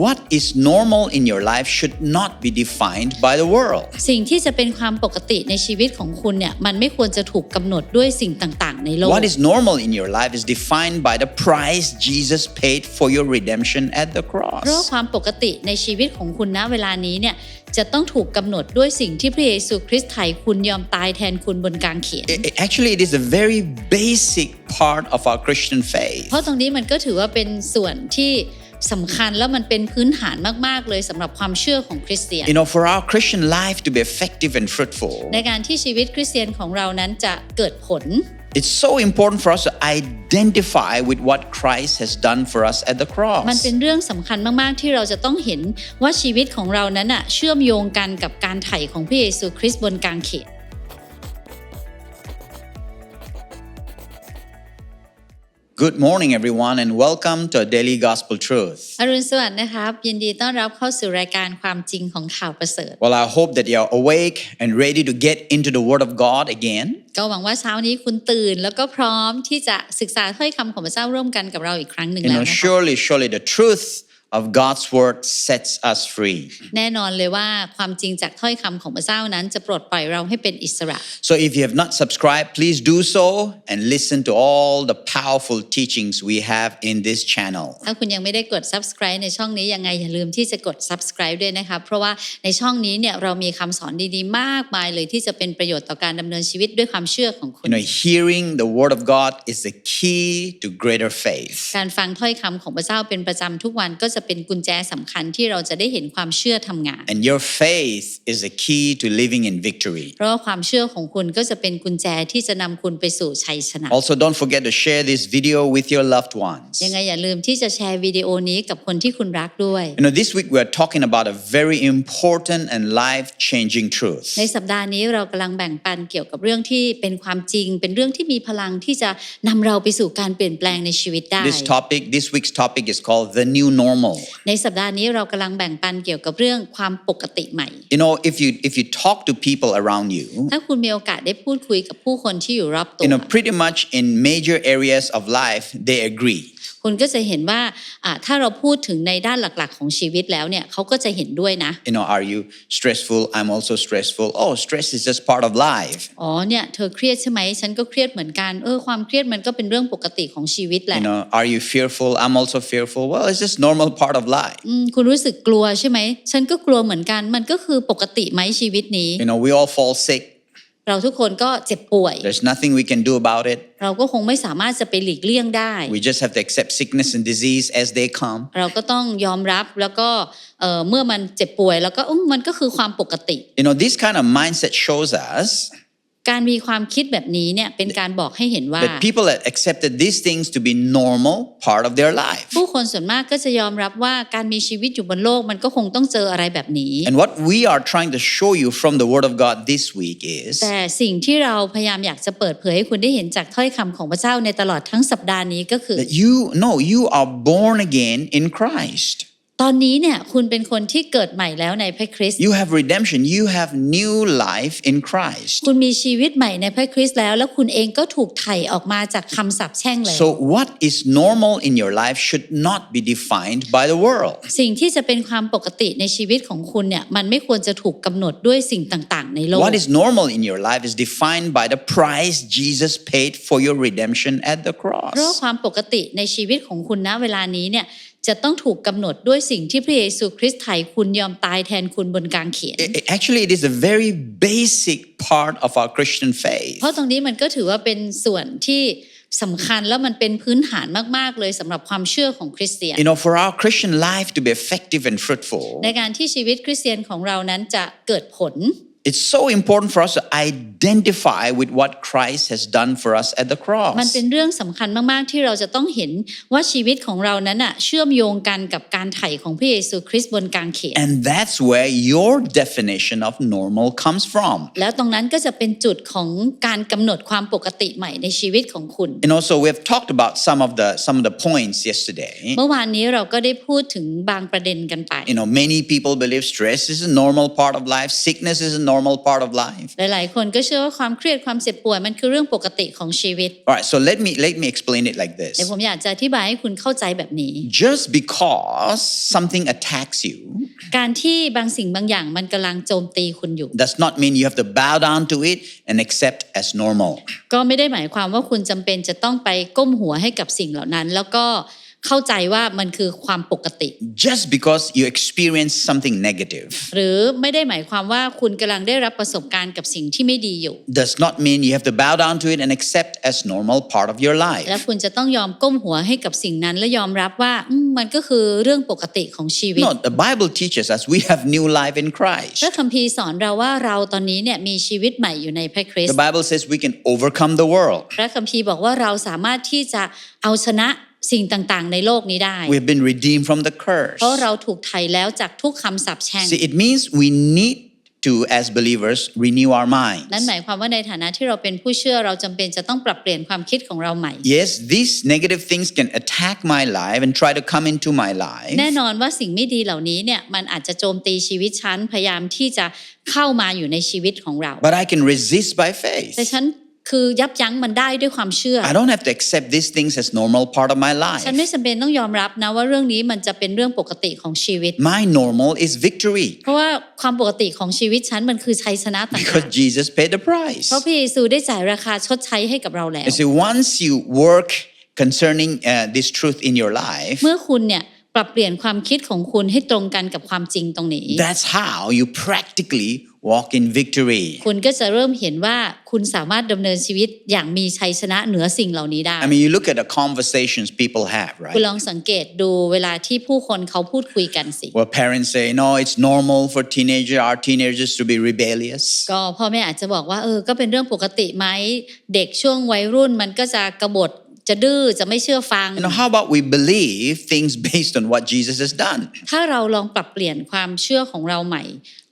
what is normal in your life should not be defined by the world. สิ่งที่จะเป็นความปกติในชีวิตของคุณเนี่ยมันไม่ควรจะถูกกำหนดด้วยสิ่งต่างๆ ในโลก What is normal in your life is defined by the price Jesus paid for your redemption at the เพราะ cross. ความปกติในชีวิตของคุณณเวลานี้เนี่ยจะต้องถูกกำหนดด้วยสิ่งที่พระเยซูคริสต์ไถ่คุณยอมตายแทนคุณบนกางเขน I- I- Actually, it is a very basic part of our Christian faith. เพราะตรงนี้มันก็ถือว่าเป็นส่วนที่ สำคัญแล้วมันเป็นพื้นฐานมากๆเลยสำหรับความเชื่อของคริสเตียน You know, for our Christian life to be effective and fruitful, ในการที่ชีวิตคริสเตียนของเรานั้นจะเกิดผล it's so important for us to identify with what Christ has done for us at the มัน cross. เป็นเรื่องสำคัญมากๆที่เราจะต้องเห็นว่าชีวิตของเรานั้นอะเชื่อมโยงกันกับการไถ่ของพระเยซูคริสต์บนกางเขน Good morning, everyone, and welcome to Daily Gospel Truth. อรุณสวัสดิ์นะครับ ยินดีต้อนรับเข้าสู่รายการความจริงของข่าวประเสริฐ Well, I hope that you're awake and ready to get into the Word of God again. ก็หวังว่าเช้านี้คุณตื่น แล้วก็พร้อมที่จะศึกษาถ้อยคำของพระเจ้าร่วมกันกับเราอีกครั้งหนึ่ง You แล้ว know, นะคะ surely, surely the truth of God's Word sets us free. แน่นอนเลยว่าความจริงจากถ้อยคำของพระเจ้านั้นจะปลดปล่อยเราให้เป็นอิสระ So, if you have not subscribed, please do so and listen to all the powerful teachings we have in this channel. ถ้าคุณยังไม่ได้กด subscribe ในช่องนี้ยังไงอย่าลืมที่จะกด subscribe ด้วยนะคะเพราะว่าในช่องนี้เนี่ยเรามีคำสอนดีๆ มากมายเลยที่จะเป็นประโยชน์ต่อการดำเนินชีวิตด้วยความเชื่อของคุ You ณ know, hearing the Word of God is the key to greater faith. การฟังถ้อยคำของพระเจ้าเป็นประจำทุกวันก็จะเป็นกุญแจสำคัญที่เราจะได้เห็นความเชื่อทำงาน And your faith is the key to living in victory. เพราะว่าความเชื่อของคุณก็จะเป็นกุญแจที่จะนำคุณไปสู่ชัยชนะ Also, don't forget to share this video with your loved ones. ยังไงอย่าลืมที่จะแชร์วิดีโอนี้กับคนที่คุณรักด้วย You know, this week we're talking about a very important and life changing truth. ในสัปดาห์นี้เรากำลังแบ่งปันเกี่ยวกับเรื่องที่เป็นความจริง เป็นเรื่องที่มีพลังที่จะนำเราไปสู่การเปลี่ยนแปลงในชีวิตได้ This topic, this week's topic is called the new normal. ในสัปดาห์นี้เรากำลังแบ่งปันเกี่ยวกับเรื่องความปกติใหม่ You know, if you if you talk to people around you, ถ้าคุณมีโอกาสได้พูดคุยกับผู้คนที่อยู่รอบตัว you know, pretty much in major areas of life, they agree. คุณก็จะเห็นว่าอ่าถ้าเราพูดถึงในด้านหลักๆ ของชีวิตแล้วเนี่ยเขาก็จะเห็นด้วยนะ You know, are you stressful? I'm also stressful. Oh, stress is just part of life. อ๋อเนี่ยเธอเครียดใช่ไหมฉันก็เครียดเหมือนกันเออความเครียดมันก็เป็นเรื่องปกติของชีวิตแหละ You know, are you fearful? I'm also fearful. Well, it's just normal part of life. อืมคุณรู้สึกกลัวใช่ไหมฉันก็กลัวเหมือนกันมันก็คือปกติไหมชีวิตนี้ You know, we all fall sick. เราทุกคนก็เจ็บป่วย There's nothing we can do about it. เราก็คงไม่สามารถจะไปหลีกเลี่ยงได้ We just have to accept sickness and disease as they come. เราก็ต้องยอมรับแล้วก็เอ่อเมื่อมันเจ็บป่วย แล้วก็อื้อมันก็คือความปกติ You know, this kind of mindset shows us การมีความคิดแบบนี้เนี่ยเป็นการบอกให้เห็นว่า that people have accepted these things to be normal part of their life. ผู้คนส่วนมากก็จะยอมรับว่าการมีชีวิตอยู่บนโลกมันก็คงต้องเจออะไรแบบนี้ And what we are trying to show you from the Word of God this week is แต่สิ่งที่เราพยายามอยากจะเปิดเผยให้คุณได้เห็นจากถ้อยคำของพระเจ้าในตลอดทั้งสัปดาห์นี้ก็คือ that you know you are born again in Christ. ตอนนี้เนี่ยคุณเป็นคนที่เกิดใหม่แล้วในพระคริสต์ You have redemption. You have new life in Christ. คุณมีชีวิตใหม่ในพระคริสต์แล้ว แล้วคุณเองก็ถูกไถ่ออกมาจากคำสาปแช่งแล้ว So, what is normal in your life should not be defined by the world. สิ่งที่จะเป็นความปกติในชีวิตของคุณเนี่ยมันไม่ควรจะถูกกำหนดด้วยสิ่งต่าง ๆ ในโลก What is normal in your life is defined by the price Jesus paid for your redemption at the เพราะ cross. ความปกติในชีวิตของคุณณเวลานี้เนี่ย จะต้องถูกกำหนดด้วยสิ่งที่พระเยซูคริสต์ไถ่คุณยอมตายแทนคุณบนกางเขน I- I- Actually, it is a very basic part of our Christian faith. เพราะตรงนี้มันก็ถือว่าเป็นส่วนที่สำคัญแล้วมันเป็นพื้นฐานมาก ๆ เลยสำหรับความเชื่อของคริสเตียน You know, for our Christian life to be effective and fruitful, ในการที่ชีวิตคริสเตียนของเรานั้นจะเกิดผล it's so important for us to identify with what Christ has done for us at the มัน cross. เป็นเรื่องสำคัญมาก ๆ ที่เราจะต้องเห็นว่าชีวิตของเรานั้นอะเชื่อมโยงกันกับการไถ่ของพระเยซูคริสต์บนกางเขน And that's where your definition of normal comes from. แล้วตรงนั้นก็จะเป็นจุดของการกำหนดความปกติใหม่ในชีวิตของคุณ And also, we've talked about some of the some of the points yesterday. เมื่อวานนี้เราก็ได้พูดถึงบางประเด็นกันไป You know, many people believe stress is a normal part of life, sickness is a normal part of life. หลายๆคนก็เชื่อว่าความเครียดความเจ็บป่วยมันคือเรื่องปกติของชีวิต All right, so let me let me explain it like เดี๋ยว this. ผมอยากจะอธิบายให้คุณเข้าใจแบบนี้ Just because something attacks you การที่บางสิ่งบางอย่างมันกำลังโจมตีคุณอยู่ does not mean you have to bow down to it and accept as normal. ก็ไม่ได้หมายความว่าคุณจำเป็นจะต้องไปก้มหัวให้กับสิ่งเหล่านั้น แล้วก็ เข้าใจว่ามันคือความปกติ Just because you experience something negative หรือไม่ได้หมายความว่าคุณกำลังได้รับประสบการณ์กับสิ่งที่ไม่ดีอยู่ does not mean you have to bow down to it and accept as normal part of your และ life. คุณจะต้องยอมก้มหัวให้กับสิ่งนั้นและยอมรับว่าอืมมันก็คือเรื่องปกติของชีวิต No, the Bible teaches us we have new life in พ Christ. ระคัมภีร์สอนเราว่าเราตอนนี้เนี่ยมีชีวิตใหม่อยู่ในพระคริส The ต์ Bible says we can overcome the world. พระคัมภีร์บอกว่าเราสามารถที่จะเอาชนะ สิ่งต่างๆในโลกนี้ได้ We have been redeemed from the curse. เพราะเราถูกไถ่แล้วจากทุกคำสาปแช่ง See, it means we need to, as believers, renew our minds. นั่นหมายความว่าในฐานะที่เราเป็นผู้เชื่อเราจำเป็นจะต้องปรับเปลี่ยนความคิดของเราใหม่ Yes, these negative things can attack my life and try to come into my life. แน่นอนว่าสิ่งไม่ดีเหล่านี้เนี่ยมันอาจจะโจมตีชีวิตฉันพยายามที่จะเข้ามาอยู่ในชีวิตของเรา But I can resist by faith. แต่ฉัน คือยับยั้งมันได้ด้วยความเชื่อ I don't have to accept these things as normal part of my life. ฉันไม่จำเป็นต้องยอมรับนะว่าเรื่องนี้มันจะเป็นเรื่องปกติของชีวิต My normal is victory เพราะว่าความปกติของชีวิตฉันมันคือชัยชนะต่าง because Jesus paid the ๆ price. เพราะพระเยซูได้จ่ายราคาชดใช้ให้กับเราแล้ว You see, once you work concerning uh, this truth in your life, เมื่อคุณเนี่ยปรับเปลี่ยนความคิดของคุณให้ตรงกันกับความจริงตรงนี้ that's how you practically walk in victory. คุณก็จะเริ่มเห็นว่าคุณสามารถดำเนินชีวิตอย่างมีชัยชนะเหนือสิ่งเหล่านี้ได้ I mean, you look at the conversations people have, คุณ right? ลองสังเกตดูเวลาที่ผู้คนเขาพูดคุยกันสิ Where parents say, no, it's normal for teenager, our teenagers to be rebellious. ก็พ่อแม่อาจจะบอกว่าเออก็เป็นเรื่องปกติไหมเด็กช่วงวัยรุ่นมันก็จะกบฏจะดื้อจะไม่เชื่อฟัง You know, how about we believe things based on what Jesus has done? ถ้าเราลองปรับเปลี่ยนความเชื่อของเราใหม่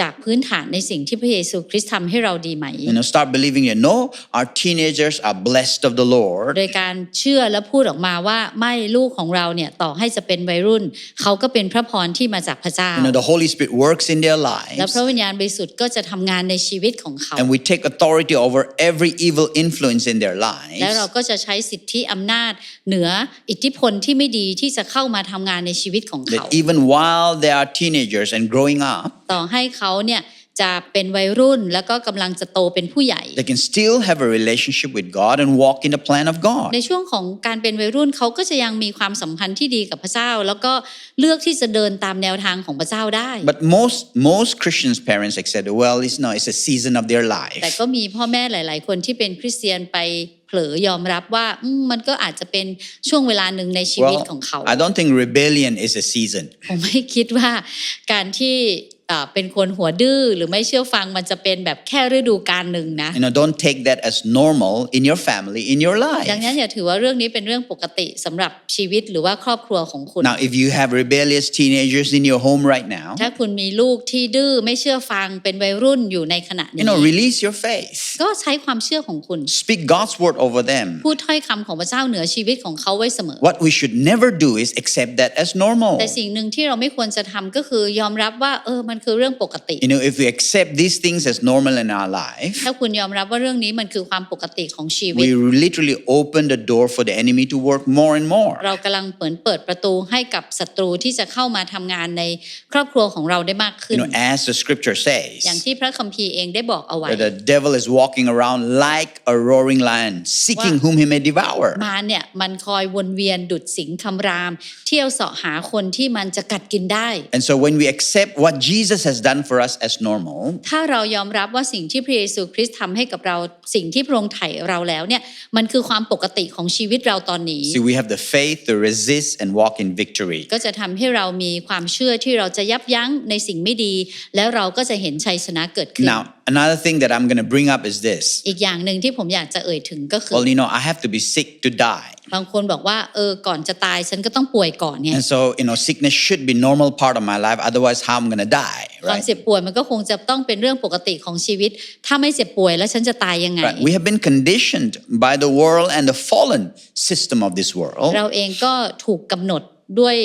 จากพื้นฐานในสิ่งที่พระเยซูคริสต์ทำให้เราดีไหม You know, start believing, you know, our teenagers are blessed of the Lord. โดยการเชื่อและพูดออกมาว่าไม่ลูกของเราเนี่ยต่อให้จะเป็นวัยรุ่น เขาก็เป็นพระพรที่มาจากพระเจ้า You know, the Holy Spirit works in their และ lives. พระวิญญาณบริสุทธิ์ก็จะทำงานในชีวิตของเขา And we take authority over every evil influence in their และเรา lives. ก็จะใช้สิทธิอำนาจเหนืออิทธิพลที่ไม่ดีที่จะเข้ามาทำงานในชีวิตของเขา That even while they are teenagers and growing up, ต่อให้เขาเนี่ยจะเป็นวัยรุ่นแล้วก็กำลังจะโตเป็นผู้ใหญ่ they can still have a relationship with God and walk in the plan of God. ในช่วงของการเป็นวัยรุ่นเขาก็จะยังมีความสัมพันธ์ที่ดีกับพระเจ้า แล้วก็เลือกที่จะเดินตามแนวทางของพระเจ้าได้ But most most Christians parents accept, well, it's no, it's a season of their แต่ life. ก็มีพ่อแม่หลาย ๆ คนที่เป็นคริสเตียนไปเผลอยอมรับว่าอืมมันก็อาจจะเป็นช่วงเวลาหนึ่งในชีวิตของเขา I don't think rebellion is a season. ผมไม่คิดว่าการที่ เอ่อเป็นคนหัวดื้อหรือไม่เชื่อฟังมันจะเป็นแบบแค่ฤดูกาลหนึ่งนะ You know, don't take that as normal in your family, in your ดัง life. นั้นอย่าถือว่าเรื่องนี้เป็นเรื่องปกติสำหรับชีวิตหรือว่าครอบครัวของคุณ Now, if you have rebellious teenagers in your home right now, ถ้าคุณมีลูกที่ดื้อไม่เชื่อฟังเป็นวัยรุ่นอยู่ในขณะ you นี้ know, release your faith. ก็ใช้ความเชื่อของคุณ Speak God's word over them. พูดถ้อยคำของพระเจ้าเหนือชีวิตของเขาไว้เสมอ What we should never do is accept that as normal. แต่สิ่งหนึ่งที่เราไม่ควรจะทำก็คือยอมรับว่าเออมันคือเรื่องปกติ You know, if we accept these things as normal in our life, ถ้าคุณยอมรับว่าเรื่องนี้มันคือความปกติของชีวิต we literally open the door for the enemy to work more and more. เรากำลังเปิดเปิดประตูให้กับศัตรูที่จะเข้ามาทำงานในครอบครัวของเราได้มากขึ้น You know, as the scripture อย่าง says, ที่พระคัมภีร์เองได้บอกเอาไว้ that the devil is walking around like a roaring lion, seeking whom he may devour. มารเนี่ยมันคอยวนเวียนดุดสิงคำราม เที่ยวเสาะหาคนที่มันจะกัดกินได้ And so when we accept what Jesus has done for us as normal, ถ้าเรายอมรับว่าสิ่งที่พระเยซูคริสต์ทำให้กับเราสิ่งที่พระองค์ไถ่เราแล้วเนี่ยมันคือความปกติของชีวิตเราตอนนี้ see, we have the faith to resist and walk in victory. ก็จะทำให้เรามีความเชื่อที่เราจะยับยั้งในสิ่งไม่ดี แล้วเราก็จะเห็นชัยชนะเกิดขึ้น Now, another thing that I'm going to bring up is this. อีกอย่างหนึ่งที่ผมอยากจะเอ่ยถึงก็คือ Well, you know, I have to be sick to die. บางคนบอกว่าเออก่อนจะตายฉันก็ต้องป่วยก่อนเนี่ย And so, you know, sickness should be normal part of my life. Otherwise, how I'm going to die, ความ right? เจ็บป่วยมันก็คงจะต้องเป็นเรื่องปกติของชีวิต ถ้าไม่เจ็บป่วยแล้วฉันจะตายยังไง Right. We have been conditioned by the world and the fallen system of this world เราเองก็ถูกกำหนดด้วย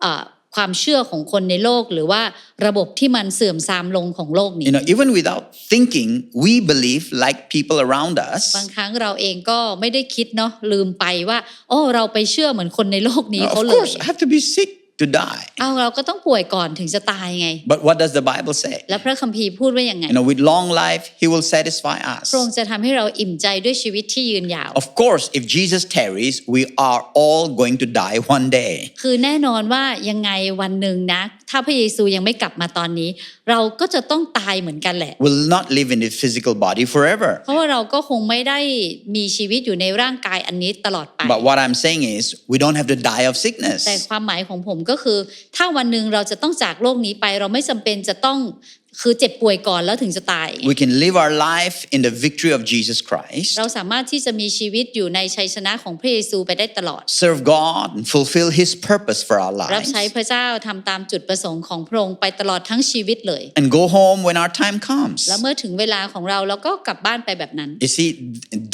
เอ่อ ความเชื่อของคนในโลกหรือว่าระบบที่มันเสื่อมทรามลงของโลกนี้ You know, even without thinking, we believe like people around us. บางครั้งเราเองก็ไม่ได้คิดเนาะลืมไปว่าโอ้เราไปเชื่อเหมือนคนในโลกนี้ Of เขาเลย course, I have to be sick to die. เอาเราก็ต้องป่วยก่อนถึงจะตายไง But what does the Bible say? แล้วพระคัมภีร์พูดว่าอย่างไง You know, with long life, He will satisfy us. พระองค์จะทำให้เราอิ่มใจด้วยชีวิตที่ยืนยาว Of course, if Jesus tarries, we are all going to die one day. คือแน่นอนว่ายังไงวันหนึ่งนะ ถ้าพระเยซูยังไม่กลับมาตอนนี้ เราก็จะต้องตายเหมือนกันแหละ Will not live in this physical body forever. เพราะว่าเราก็คงไม่ได้มีชีวิตอยู่ในร่างกายอันนี้ตลอดไป But what I'm saying is, we don't have to die of แต่ sickness. ความหมายของผมก็ก็คือ ถ้าวันหนึ่งเราจะต้องจากโลกนี้ไป เราไม่จำเป็นจะต้อง คือเจ็บป่วยก่อนแล้วถึงจะตาย We can live our life in the victory of Jesus Christ, เราสามารถที่จะมีชีวิตอยู่ในชัยชนะของพระเยซูไปได้ตลอด serve God, and fulfill His purpose for our รับ lives, ใช้พระเจ้าทำตามจุดประสงค์ของพระองค์ไปตลอดทั้งชีวิตเลย and go home when our time comes. แล้วเมื่อถึงเวลาของเราเราก็กลับบ้านไปแบบนั้น You see,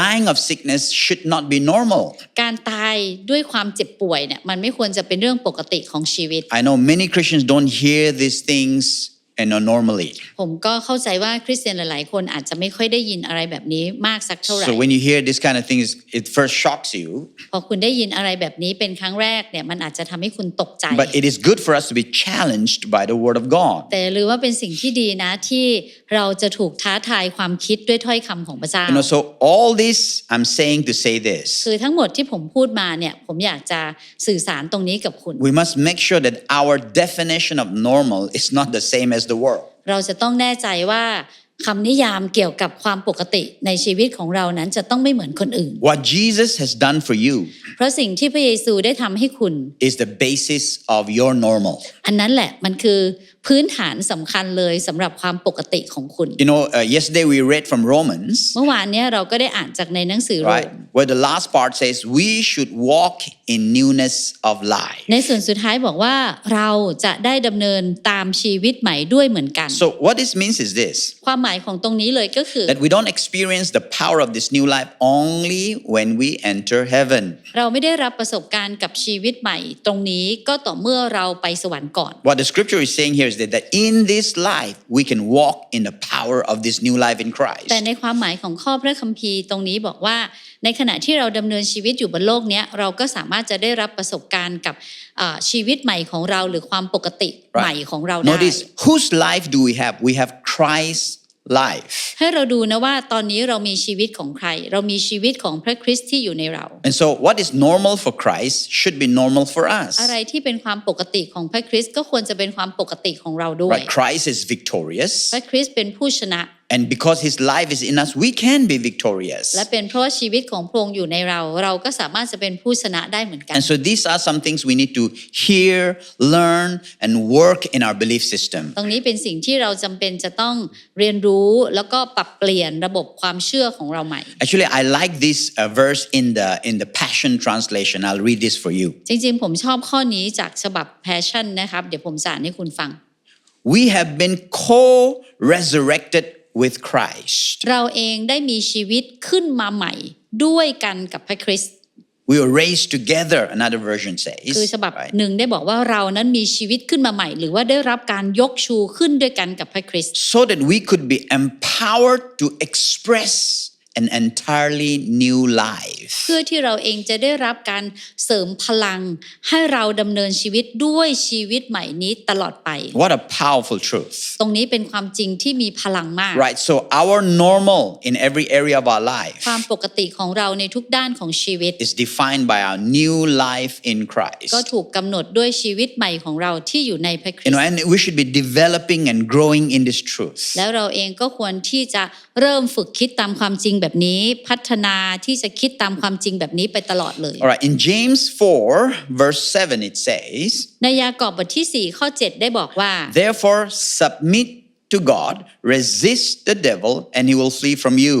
dying of sickness should not be normal. การตายด้วยความเจ็บป่วยเนี่ยมันไม่ควรจะเป็นเรื่องปกติของชีวิต I know many Christians don't hear these things you know, normally. ผมก็เข้าใจว่าคริสเตียนหลายๆ คนอาจจะไม่ค่อยได้ยินอะไรแบบนี้มากสักเท่าไหร่ So when you hear this kind of things, it first shocks you. พอคุณได้ยินอะไรแบบนี้เป็นครั้งแรกเนี่ยมันอาจจะทำให้คุณตกใจ But it is good for us to be challenged by the Word of God. แต่หรือว่าเป็นสิ่งที่ดีนะที่เราจะถูกท้าทายความคิดด้วยถ้อยคำของพระเจ้า You know, so all this I'm saying to say this. คือทั้งหมดที่ผมพูดมาเนี่ยผมอยากจะสื่อสารตรงนี้กับคุณ We must make sure that our definition of normal is not the same as the world. เราจะต้องแน่ใจว่าคำนิยามเกี่ยวกับความปกติในชีวิตของเรานั้นจะต้องไม่เหมือนคนอื่น What Jesus has done for you เพราะสิ่งที่พระเยซูได้ทำให้คุณ is the basis of your normal. อันนั้นแหละมันคือพื้นฐานสำคัญเลยสำหรับความปกติของคุณ You know, uh, yesterday we read from Romans, เมื่อวานเนี้ยเราก็ได้อ่านจากในหนังสือโร right, ม where the last part says we should walk in newness of life. ในส่วนสุดท้ายบอกว่าเราจะได้ดำเนินตามชีวิตใหม่ด้วยเหมือนกัน So what this means is this ความหมายของตรงนี้เลยก็คือ that we don't experience the power of this new life only when we enter heaven. เราไม่ได้รับประสบการณ์กับชีวิตใหม่ ตรงนี้ก็ต่อเมื่อเราไปสวรรค์ก่อน What the scripture is saying here is that, that in this life we can walk in the power of this new life in Christ. แต่ในความหมายของข้อพระคัมภีร์ตรงนี้บอกว่า ในขณะที่เราดำเนินชีวิตอยู่บนโลกเนี้ยเราก็สามารถจะได้รับประสบการณ์กับอ่าชีวิตใหม่ของเราหรือความปกติใหม่ของเราได้ Notice whose life do we have? We have Christ's life. ให้เราดูนะว่าตอนนี้เรามีชีวิตของใคร เรามีชีวิตของพระคริสต์ที่อยู่ในเรา And so what is normal for Christ should be normal for us. อะไรที่เป็นความปกติของพระคริสต์ก็ควรจะเป็นความปกติของเราด้วย Right? Christ is victorious. พระคริสต์เป็นผู้ชนะ And because his life is in us, we can be victorious. และเป็นเพราะว่าชีวิตของพระองค์อยู่ในเรา เราก็สามารถจะเป็นผู้ชนะได้เหมือนกัน And so these are some things we need to hear, learn, and work in our belief system. ตรงนี้เป็นสิ่งที่เราจำเป็นจะต้องเรียนรู้แล้วก็ปรับเปลี่ยนระบบความเชื่อของเราใหม่ Actually, I like this uh, verse in the in the Passion translation. I'll read this for you. จริงๆ ผมชอบข้อนี้จากฉบับ Passion นะครับ เดี๋ยวผมสานให้คุณฟัง We have been co-resurrected with Christ. เราเองได้มีชีวิตขึ้นมาใหม่ด้วยกันกับพระคริสต์ We were raised together. Another version says. คือฉบับ right? หนึ่งได้บอกว่าเรานั้นมีชีวิตขึ้นมาใหม่ หรือว่าได้รับการยกชูขึ้นด้วยกันกับพระคริสต์ So that we could be empowered to express an entirely new life. เพื่อที่เราเองจะได้รับการเสริมพลัง ให้เราดำเนินชีวิตด้วยชีวิตใหม่นี้ตลอดไป What a powerful truth. ตรงนี้เป็นความจริงที่มีพลังมาก Right? So, our normal in every area of our life ความปกติของเราในทุกด้านของชีวิต is defined by our new life in Christ. ก็ถูกกำหนดด้วยชีวิตใหม่ของเราที่อยู่ในพระคริ You ส know, ต์ and we should be developing and growing in this truth. แล้วเราเองก็ควรที่จะเริ่มฝึกคิดตามความจริงแบบนี้พัฒนาที่จะคิดตามความจริงแบบนี้ไปตลอดเลย All right, in James 4, verse 7, it says, ในยากอบบทที่4ข้อ7ได้บอกว่า Therefore, submit to God, resist the devil, and he will flee from you.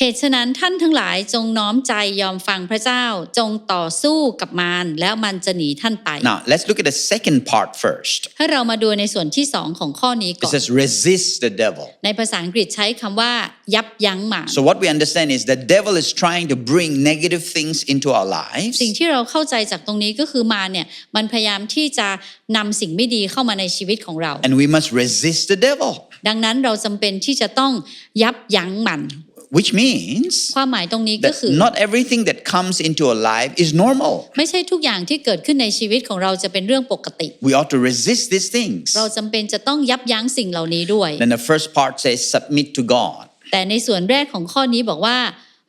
เหตุฉะนั้นท่านทั้งหลายจงน้อมใจยอมฟังพระเจ้าจงต่อสู้กับมารแล้วมันจะหนีท่านไป Now, let's look at the second part first. ให้เรามาดูในส่วนที่สองของข้อนี้ It ก่อน says, resist the devil. ในภาษาอังกฤษใช้คำว่า ยับยั้งมาร So, what we understand is the devil is trying to bring negative things into our lives. สิ่งที่เราเข้าใจจากตรงนี้ก็คือมารเนี่ยมันพยายามที่จะนำสิ่งไม่ดีเข้ามาในชีวิตของเรา And we must resist the devil, ดังนั้นเราจำเป็นที่จะต้องยับยั้งมัน which means ความหมายตรงนี้ก็ that คือ not everything that comes into our life is normal. ไม่ใช่ทุกอย่างที่เกิดขึ้นในชีวิตของเราจะเป็นเรื่องปกติ We ought to resist these things. เราจำเป็นจะต้องยับยั้งสิ่งเหล่านี้ด้วย Then the first part says, submit to God. แต่ในส่วนแรกของข้อนี้บอกว่า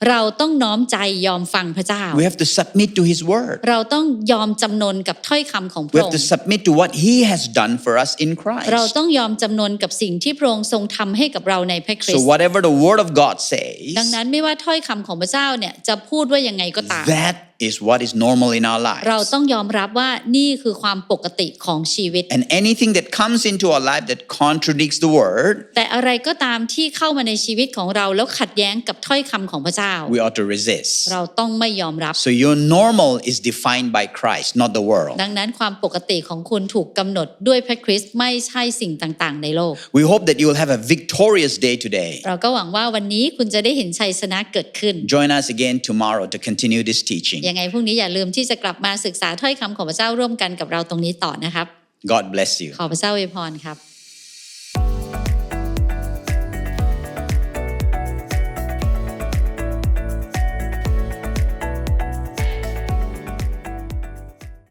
เราต้องน้อมใจยอมฟังพระเจ้า We have to submit to His word. เราต้องยอมจำนนกับถ้อยคำของพ We ระอ have ง to ค์ submit to what He has done for us in เรา Christ. ต้องยอมจำนนกับสิ่งที่พระองค์ทรงทำให้กับเราในพระคริส So, ต์ whatever the word of God ดัง says, นั้นไม่ว่าถ้อยคำของพระเจ้าเนี่ยจะพูดว่ายังไงก็ตาม that is what is normal in our เรา lives. ต้องยอมรับว่านี่คือความปกติของชีวิต And anything that comes into our life that contradicts the word, แต่อะไรก็ตามที่เข้ามาในชีวิตของเราแล้วขัดแย้งกับถ้อยคำของพระเจ้า we ought to resist. เราต้องไม่ยอมรับ So, your normal is defined by Christ, not the world. ดังนั้นความปกติของคุณถูกกำหนดด้วยพระคริสต์ไม่ใช่สิ่งต่างๆ ในโลก We hope that you will have a victorious day today. เราก็หวังว่าวันนี้คุณจะได้เห็นชัยชนะเกิดขึ้น Join us again tomorrow to continue this teaching. ยังไงพรุ่งนี้อย่าลืมที่จะกลับมาศึกษาถ้อยคำของพระเจ้าร่วมกันกับเราตรงนี้ต่อนะครับ God bless you. ขอพระเจ้าอวยพรครับ